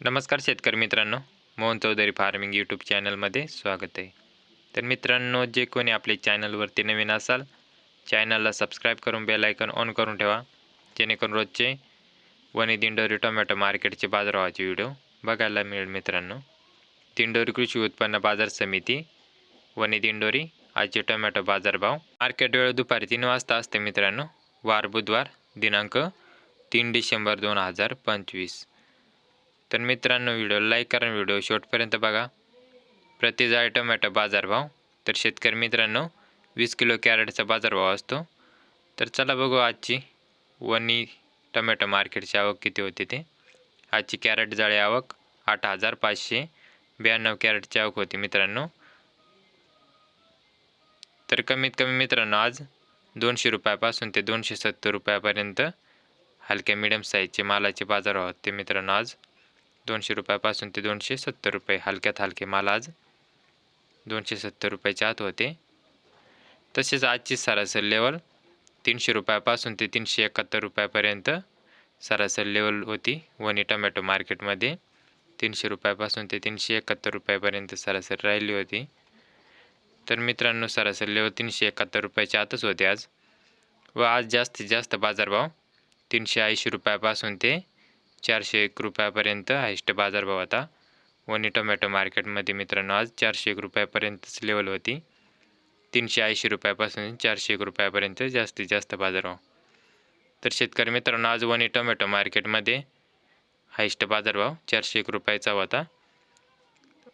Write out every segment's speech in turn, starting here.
नमस्कार शेतकरी मित्रांनो मोहन चौधरी फार्मिंग यूट्यूब चॅनलमध्ये स्वागत आहे. तर मित्रांनो जे कोणी आपले चॅनलवरती नवीन असाल चॅनलला सबस्क्राईब करून बेल आयकन ऑन करून ठेवा जेणेकरून रोजचे वणी दिंडोरी टोमॅटो मार्केटचे बाजारभावाचे व्हिडिओ बघायला मिळेल मित्रांनो. दिंडोरी कृषी उत्पन्न बाजार समिती वणी दिंडोरी आजचे टोमॅटो बाजारभाव. मार्केट वेळ दुपारी तीन वाजता असते मित्रांनो वार बुधवार दिनांक तीन डिसेंबर दोन हजार पंचवीस. तर मित्रांनो व्हिडिओ लाईक करा व्हिडिओ शेवटपर्यंत बघा. प्रति जाळी टोमॅटो बाजारभाव. तर शेतकरी मित्रांनो वीस किलो कॅरेटचा बाजारभाव असतो. तर चला बघू आजची वनी टोमॅटो मार्केटची आवक किती होती ते. आजची कॅरेट जाळी आवक आठ हजार पाचशे ब्याण्णव कॅरेटची आवक होती मित्रांनो. तर कमीत कमी मित्रांनो आज दोनशे रुपयापासून ते दोनशे सत्तर रुपयापर्यंत हलक्या मिडियम साईजचे मालाचे बाजार होते मित्रांनो आज. दोनशे रुपयापासून ते दोनशे सत्तर रुपये हलक्यात हलके माल आज दोनशे सत्तर रुपयाच्या आत होते. तसेच आजची सरासरी लेवल तीनशे रुपयापासून ते तीनशे एकाहत्तर रुपयापर्यंत सरासरी लेवल होती. वणी टोमॅटो मार्केटमध्ये तीनशे रुपयापासून ते तीनशे एकाहत्तर रुपयापर्यंत सरासरी राहिली होती. तर मित्रांनो सरासरी लेवल तीनशे एकाहत्तर रुपयाच्या आतच होते आज. व आज जास्तीत जास्त बाजारभाव तीनशे ऐंशी रुपयापासून ते चारशे एक रुपयापर्यंत हायस्ट बाजारभाव होता. वणी टोमॅटो मार्केटमध्ये मित्रांनो आज चारशे एक रुपयापर्यंतच लेवल होती. तीनशे ऐंशी रुपयापासून चारशे एक रुपयापर्यंत जास्तीत जास्त बाजारभाव तर शेतकरी मित्रांनो आज वणी टोमॅटो मार्केटमध्ये हायस्ट बाजारभाव चारशे एक रुपयाचा होता.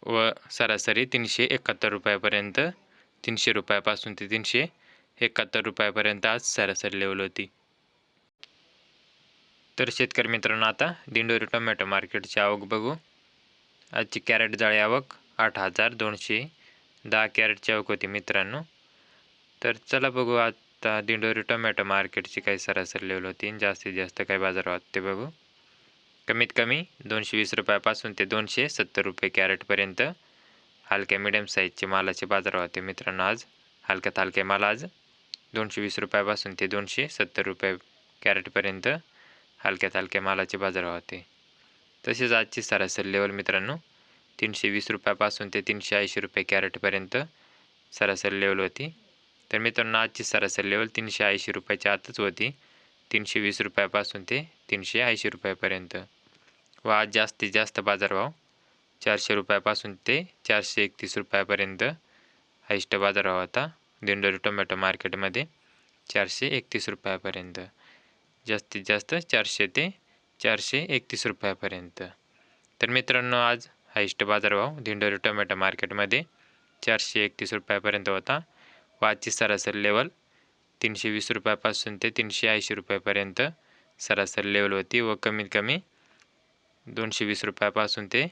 व सरासरी तीनशे एकाहत्तर रुपयापर्यंत तीनशे रुपयापासून ते तीनशे एकाहत्तर रुपयापर्यंत आज सरासरी लेवल होती. तर शेतकरी मित्रांनो आता दिंडोरी टोमॅटो मार्केटची आवक बघू. आजची कॅरेट जाळी आवक आठ हजार दोनशे दहा कॅरेटची आवक होती मित्रांनो. तर चला बघू आता दिंडोरी टोमॅटो मार्केटची काही सरासरी लेवल होती. जास्तीत जास्त काय बाजारात ते बघू. कमीत कमी दोनशे वीस रुपयापासून ते दोनशे सत्तर रुपये कॅरेटपर्यंत हलक्या मिडियम साईजचे मालाचे बाजार होते मित्रांनो आज. हलक्यात हलके माल आज दोनशे वीस रुपयापासून ते दोनशे सत्तर रुपये कॅरेटपर्यंत हलक्यात हलक्या मालाचे बाजार होते. तसेच आजची सरासरी लेवल मित्रांनो तीनशे वीस रुपयापासून ते तीनशे ऐंशी रुपये कॅरेटपर्यंत सरासरी लेवल होती. तर मित्रांनो आजची सरासरी लेवल तीनशे ऐंशी रुपयाच्या आतच होती. तीनशे वीस रुपयापासून ते तीनशे ऐंशी रुपयापर्यंत. व आज जास्तीत जास्त बाजारभाव चारशे रुपयापासून ते चारशे एकतीस रुपयापर्यंत हायस्ट बाजारभाव होता. दिंडोरी टोमॅटो मार्केटमध्ये चारशे एकतीस रुपयापर्यंत. जास्तीत जास्त चारशे ते चारशे एकतीस रुपयापर्यंत. तर मित्रांनो आज हायस्ट बाजारभाव दिंडोरी टोमॅटो मार्केटमध्ये चारशे एकतीस रुपयापर्यंत होता. व आजची सरासरी लेवल तीनशे वीस रुपयापासून ते तीनशे ऐंशी रुपयापर्यंत सरासरी लेवल होती व कमीत कमी दोनशे वीस रुपयापासून ते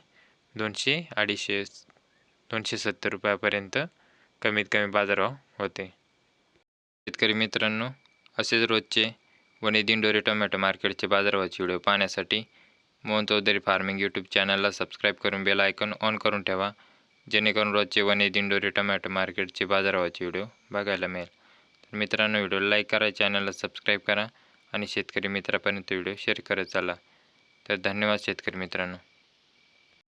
दोनशे अडीचशे दोनशे सत्तर रुपयापर्यंत कमीत कमी बाजारभाव होते. शेतकरी मित्रांनो असेच रोजचे वणी दिंडोरी टोमॅटो मार्केटचे बाजारभावाचे व्हिडिओ पाहण्यासाठी मोहन चौधरी फार्मिंग यूट्यूब चॅनलला सबस्क्राईब करून बेल आयकॉन ऑन करून ठेवा जेणेकरून रोजचे वणी दिंडोरी टोमॅटो मार्केटचे बाजारभावाचे व्हिडिओ बघायला मिळेल. तर मित्रांनो व्हिडिओ लाईक करा चॅनलला सबस्क्राईब करा आणि शेतकरी मित्रापर्यंत व्हिडिओ शेअर करत चाला. तर धन्यवाद शेतकरी मित्रांनो.